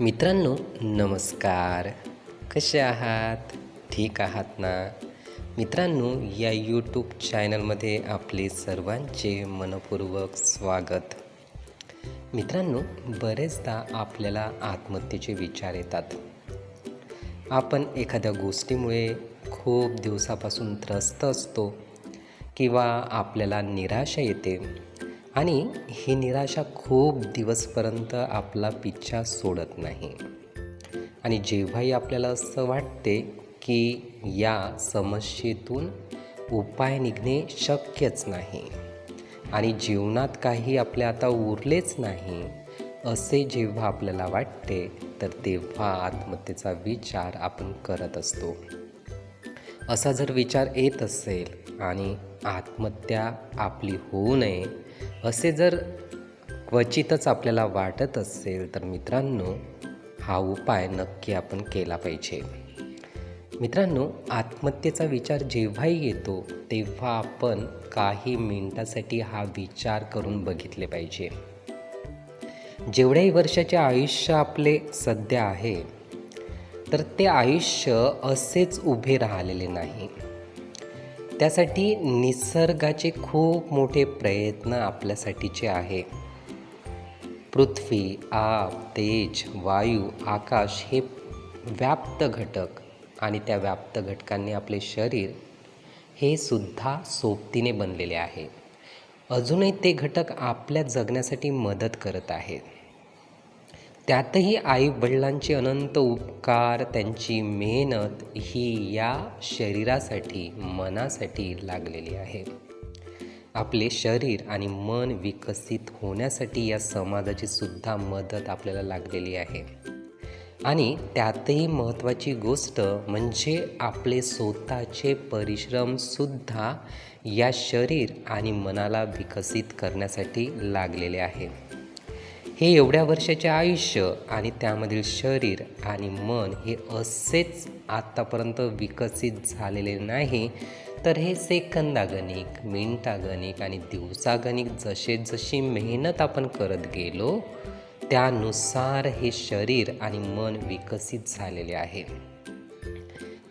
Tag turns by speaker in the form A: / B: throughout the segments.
A: मित्रांनो नमस्कार. कसे आहात? ठीक आहात ना? मित्रांनो या यूट्यूब चॅनलमध्ये आपले सर्वांचे मनपूर्वक स्वागत. मित्रांनो बरेचदा आपल्याला आत्महत्येचे विचार येतात. आपण एखाद्या गोष्टीमुळे खूप दिवसापासून त्रस्त असतो किंवा आपल्याला निराशा येते. आणि ही निराशा खूप दिवसपर्यंत आपला पिच्छा सोडत नाही. आणि जेव्हाही आपल्याला असं वाटते की या समस्येतून उपाय निघणे शक्यच नाही आणि जीवनात काही आपल्या आता उरलेच नाही असे जेव्हा आपल्याला वाटते तर तेव्हा आत्महत्येचा विचार आपण करत असतो. असा जर विचार येत असेल आणि आत्महत्या आपली होऊ नये असे जर क्वचितच आपल्याला वाटत असेल तर मित्रांनो हा उपाय नक्की आपण केला पाहिजे. मित्रांनो आत्महत्येचा विचार जेव्हाही येतो तेव्हा आपण काही मिनिटासाठी हा विचार करून बघितले पाहिजे. जेवढ्याही वर्षाचे आयुष्य आपले सध्या आहे तर ते आयुष्य असेच उभे राहिलेले नाही. त्यासाठी निसर्गाचे खूप मोठे प्रयत्न आपल्यासाठीचे आहे. पृथ्वी आप तेज वायू आकाश हे व्याप्त घटक आणि त्या व्याप्त घटकांनी आपले शरीर हे सुद्धा सोबतीने बनलेले आहे. अजूनही ते घटक आपल्या जगण्यासाठी मदत करत आहेत. त्यातही आई वडिलांचे अनंत उपकार त्यांची मेहनत ही या शरीरासाठी मनासाठी लागलेली आहे आपले शरीर आणि मन विकसित होण्यासाठी या समाजाची सुद्धा मदत आपल्याला लागलेली आहे. आणि त्यातही महत्त्वाची गोष्ट म्हणजे आपले स्वतःचे परिश्रमसुद्धा या शरीर आणि मनाला विकसित करण्यासाठी लागलेले आहे. हे एवढ्या वर्षाचे आयुष्य आणि त्यामधील शरीर आणि मन हे असेच आत्तापर्यंत विकसित झालेले नाही तर हे सेकंदागणिक मिनटागणिक आणि दिवसागणिक जसे जशी मेहनत आपण करत गेलो त्यानुसार हे शरीर आणि मन विकसित झालेले आहे.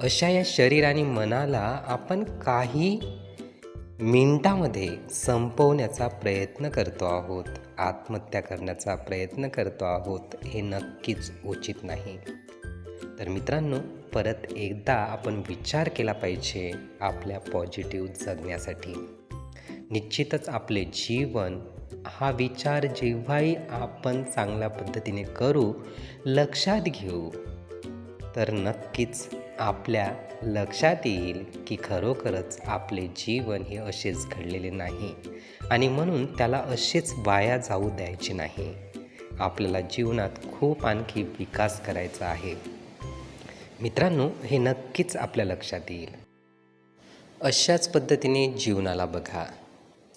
A: अशा या शरीर आणि मनाला आपण काही मिनटामध्ये संपवण्याचा प्रयत्न करतो आहोत आत्महत्या करण्याचा प्रयत्न करतो आहोत हे नक्कीच उचित नाही. तर मित्रांनो परत एकदा आपण विचार केला पाहिजे आपल्या पॉझिटिव्ह जगण्यासाठी. निश्चितच आपले जीवन हा विचार जेव्हाही आपण चांगल्या पद्धतीने करू लक्षात घेऊ. तर नक्कीच आपल्या लक्षात येईल की खरोखरच आपले जीवन हे असेच घडलेले नाही. आणि म्हणून त्याला असेच वाया जाऊ द्यायचे नाही. आपल्याला जीवनात खूप आणखी विकास करायचा आहे. मित्रांनो हे नक्कीच आपल्या लक्षात येईल. अशाच पद्धतीने जीवनाला बघा.